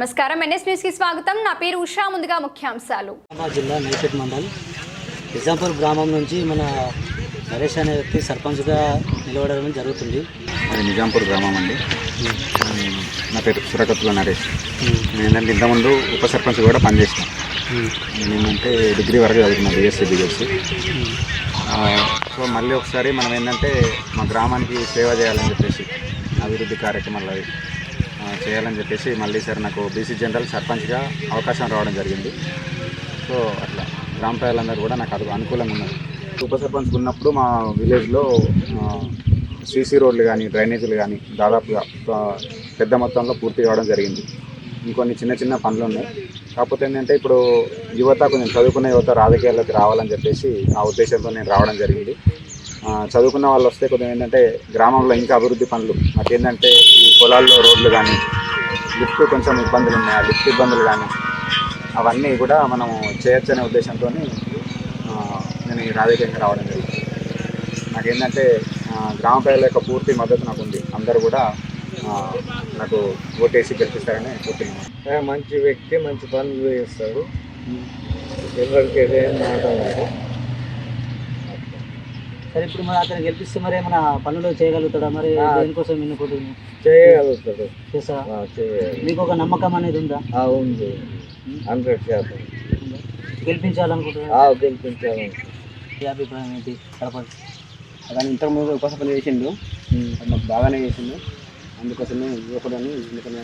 నమస్కారం. ఎన్ఎస్ న్యూస్కి స్వాగతం. నా పేరు ఉషా. ముందుగా ముఖ్యాంశాలు. జిల్లా నైపేట్ మండల్. నిజాంపూర్ గ్రామం నుంచి మన నరేష్ అనే వ్యక్తి సర్పంచ్గా నిలబడడం జరుగుతుంది. అది నిజాంపూర్ గ్రామం అండి. నా పేరు సురకత్తుల నరేష్. నేను ఏంటంటే ఇంతకుముందు ఉప సర్పంచ్ కూడా పనిచేసిన. నేను ఏంటంటే డిగ్రీ వరకు చదువుకున్నా బీఎస్సీ బీఎస్సీ సో మళ్ళీ ఒకసారి మనం ఏంటంటే మా గ్రామానికి సేవ చేయాలని చెప్పేసి అభివృద్ధి కార్యక్రమాలు అవి చేయాలని చెప్పేసి మళ్ళీ సార్ నాకు బీసీ జనరల్ సర్పంచ్గా అవకాశం రావడం జరిగింది. సో అట్లా గ్రామ ప్రజలందరూ కూడా నాకు అది అనుకూలంగా ఉన్నారు. ఉప సర్పంచ్ ఉన్నప్పుడు మా విలేజ్లో సీసీ రోడ్లు కానీ డ్రైనేజీలు కానీ దాదాపుగా పెద్ద మొత్తంలో పూర్తి కావడం జరిగింది. ఇంకొన్ని చిన్న చిన్న పనులు ఉన్నాయి. కాకపోతే ఏంటంటే ఇప్పుడు యువత కొంచెం చదువుకున్న యువత రాజకీయాల్లోకి రావాలని చెప్పేసి ఆ ఉద్దేశంతో నేను రావడం జరిగింది. చదువుకున్న వాళ్ళు వస్తే కొంచెం ఏంటంటే గ్రామంలో ఇంకా అభివృద్ధి పనులు. మాకేంటంటే ఈ పొలాల్లో రోడ్లు కానీ లిఫ్ట్ కొంచెం ఇబ్బందులు ఉన్నాయి. ఆ లిఫ్ట్ ఇబ్బందులు కానీ అవన్నీ కూడా మనము చేయొచ్చు అనే ఉద్దేశంతో నేను ఈ రాజకీయంగా రావడం జరిగింది. నాకేంటంటే గ్రామ ప్రజల యొక్క పూర్తి మద్దతు నాకు ఉంది. అందరూ కూడా నాకు ఓటేసి గెలిపిస్తారని కోరుతున్నాను మంచి వ్యక్తి మంచి పనులు చేస్తాడు ఎవరికి ఏదైనా. సరే ఇప్పుడు మరి అతను గెలిపిస్తే మరి ఏమైనా పనులు చేయగలుగుతాడా? మరి. దేనికోసం ఎన్నుకుంటుంది చేయగలుగుతాడు. మీకు ఒక నమ్మకం అనేది ఉందా? ఆ, ఉంది. హండ్రెడ్ శాతం. గెలిపించాలనుకుంటున్నా ఆ, గెలిపించాలి అభిప్రాయం ఏంటి? సర్పంచ్ అతను ఇంతకుముందు ఉపసభ చేసిండు. అది మాకు బాగానే చేసిండు. అందుకోసమే యువకుడని ఎందుకని